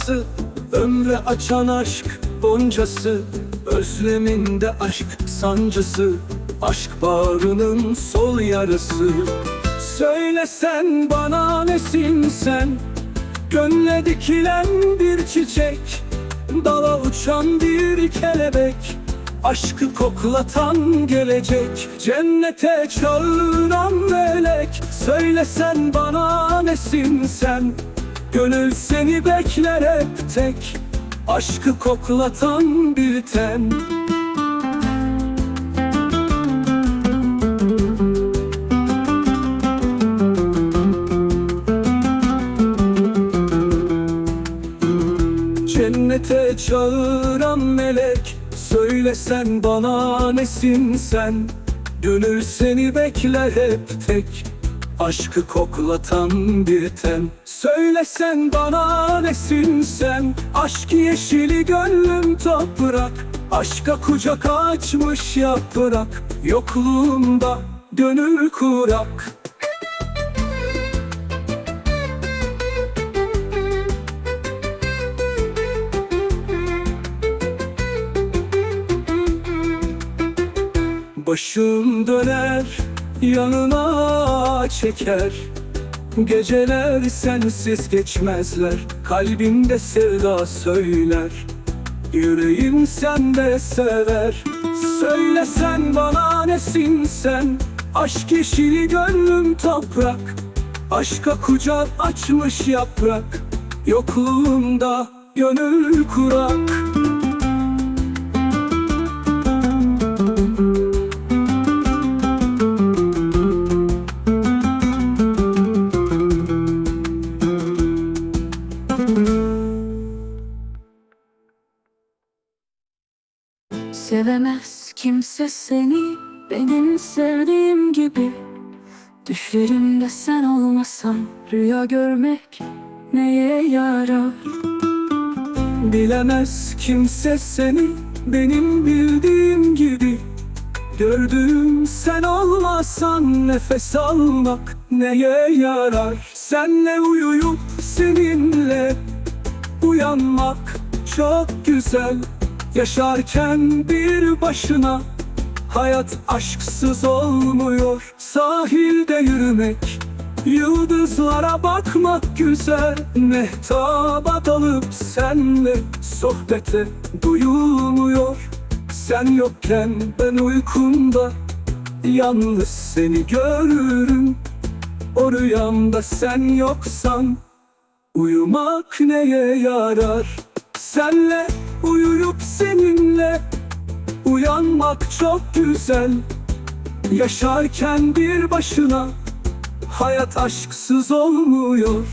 sevdası Ömre açan aşk boncası Özleminde aşk sancısı Aşk bağrının sol yarısı. Söyle sen bana nesin sen? Gönle dikilen bir çiçek Dala uçan bir kelebek Aşkı koklatan gelecek Cennete çağıran melek. Söyle sen bana nesin sen Gönül seni bekler hep tek Aşkı koklatan bir ten. Cennete çağıran melek Söyle sen bana nesin sen? Gönül seni bekler hep tek Aşkı koklatan bir ten Söyle sen bana nesin sen? Aşk yeşili gönlüm toprak. Aşka kucak açmış yaprak. Yokluğumda gönül kurak. Başım döner yanına çeker. Geceler sensiz geçmezler. Kalbimde sevda söyler. Yüreğim sende sever. Söyle sen bana nesin sen? Aşk yeşili gönlüm toprak. Aşka kucak açmış yaprak. Yokluğumda gönül kurak Sevemez kimse seni benim sevdiğim gibi. Düşlerimde sen olmasan rüya görmek neye yarar? Bilemez kimse seni benim bildiğim gibi. Gördüğüm sen olmasan nefes almak neye yarar? Senle uyuyup seninle uyanmak çok güzel Yaşarken bir başına hayat aşksız olmuyor. Sahilde yürümek Yıldızlara bakmak güzel. Mehtaba dalıp senle sohbete duyulmuyor. Sen yokken ben uykumda Yalnız seni görürüm. O rüyamda sen yoksan Uyumak neye yarar? Senle uyuyup seninle Uyanmak çok güzel. Yaşarken bir başına Hayat aşksız olmuyor